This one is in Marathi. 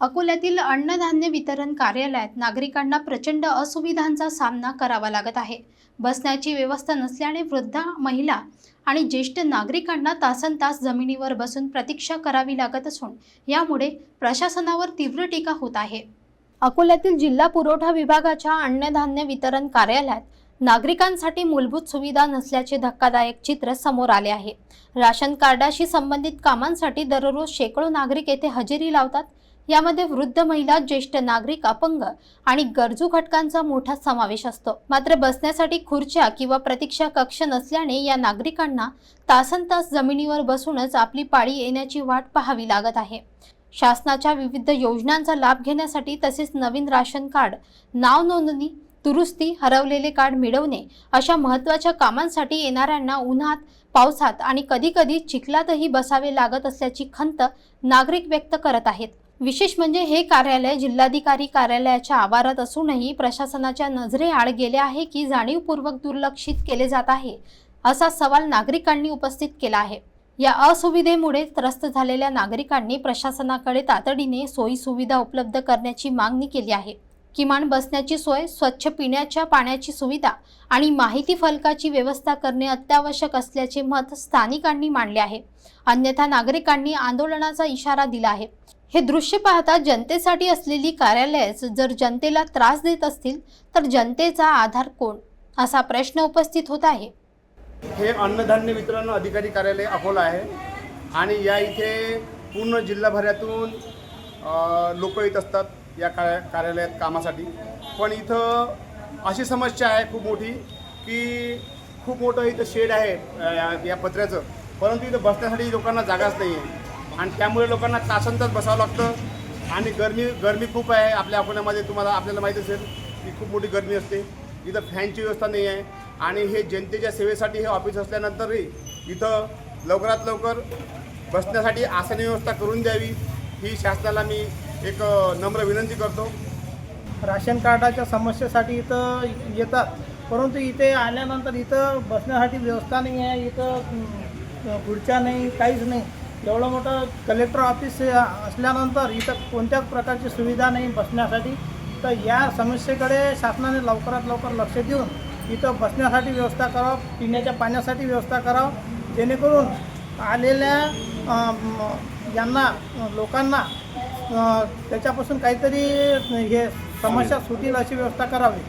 अकोल्यातील अन्नधान्य वितरण कार्यालयात नागरिकांना प्रचंड असुविधांचा सामना करावा लागत आहे. बसण्याची व्यवस्था नसल्याने वृद्ध महिला आणि ज्येष्ठ नागरिकांना तासन तास जमिनीवर बसून प्रतीक्षा करावी लागत असून यामुळे प्रशासनावर तीव्र टीका होत आहे. अकोल्यातील जिल्हा पुरवठा विभागाच्या अन्नधान्य वितरण कार्यालयात नागरिकांसाठी मूलभूत सुविधा नसल्याचे धक्कादायक चित्र समोर आले आहे. राशन कार्डाशी संबंधित कामांसाठी दररोज शेकडो नागरिक येथे हजेरी लावतात. यामध्ये वृद्ध महिला ज्येष्ठ नागरिक अपंग आणि गरजू घटकांचा मोठा समावेश असतो. मात्र बसण्यासाठी खुर्च्या किंवा प्रतीक्षा कक्ष नसल्याने या नागरिकांना तासन तास जमिनीवर बसूनच आपली पाळी येण्याची वाट पाहावी लागत आहे. शासनाच्या विविध योजनांचा लाभ घेण्यासाठी तसेच नवीन राशन कार्ड नाव नोंदणी दुरुस्ती हरवलेले कार्ड मिळवणे अशा महत्त्वाच्या कामांसाठी येणाऱ्यांना उन्हात पावसात आणि कधीकधी चिखलातही बसावे लागत असल्याची खंत नागरिक व्यक्त करत आहेत. विशेष म्हणजे हे कार्यालय जिल्हाधिकारी कार्यालयाच्या आवारात असूनही प्रशासनाच्या नजरेआड गेले आहे की जाणीवपूर्वक दुर्लक्षित केले जात आहे असा सवाल नागरिकांनी उपस्थित केला आहे. या असुविधेमुळे त्रस्त झालेल्या नागरिकांनी प्रशासनाकडे तातडीने सोयी सुविधा उपलब्ध करण्याची मागणी केली आहे. किमान बसण्याची सोय स्वच्छ पिण्याच्या पाण्याची सुविधा आणि माहिती फलकाची व्यवस्था करणे अत्यावश्यक असल्याचे मत स्थानिकांनी मांडले आहे. अन्यथा नागरिकांनी आंदोलनाचा इशारा दिला आहे. हे दृश्य पाहता जनतेसाठी असलेली कार्यालयच जर जनतेला त्रास देत असतील तर जनतेचा आधार कोण? असा प्रश्न उपस्थित होत आहे. हे अन्नधान्य वितरण अधिकारी कार्यालय अकोला आहे. आणि या इथे पूर्ण जिल्हाभरातून लोक येत असतात या का कार्यालयात कामासाठी. पण इथं अशी समस्या आहे खूप मोठी की खूप मोठं इथं शेड आहे या- या पत्र्याचं. परंतु इथं बसण्यासाठी लोकांना जागाच नाही आहे आणि त्यामुळे लोकांना तासनतास बसावं लागतं. आणि गरमी गरमी खूप आहे. आपल्या अकोल्यामध्ये तुम्हाला आपल्याला माहीत असेल की खूप मोठी गरमी असते. इथं फॅनची व्यवस्था नाही आहे. आणि हे जनतेच्या सेवेसाठी हे ऑफिस असल्यानंतरही इथं लवकरात लवकर बसण्यासाठी आसनी व्यवस्था करून द्यावी. ही शासनाला मी एक नम्र विनंती करतो. राशन कार्डाच्या समस्येसाठी इथं येतात. परंतु इथे आल्यानंतर इथं बसण्यासाठी व्यवस्था नाही आहे. इथं खुर्च्या नाही काहीच नाही. एवढं मोठं कलेक्टर ऑफिस असल्यानंतर इथं कोणत्याच प्रकारची सुविधा नाही बसण्यासाठी. तर या समस्येकडे शासनाने लवकरात लवकर लक्ष देऊन इथं बसण्यासाठी व्यवस्था करावं पिण्याच्या पाण्यासाठी व्यवस्था करावं जेणेकरून आलेल्या यांना लोकांना त्याच्यापासून काहीतरी हे समस्या सुटील अशी व्यवस्था करावी.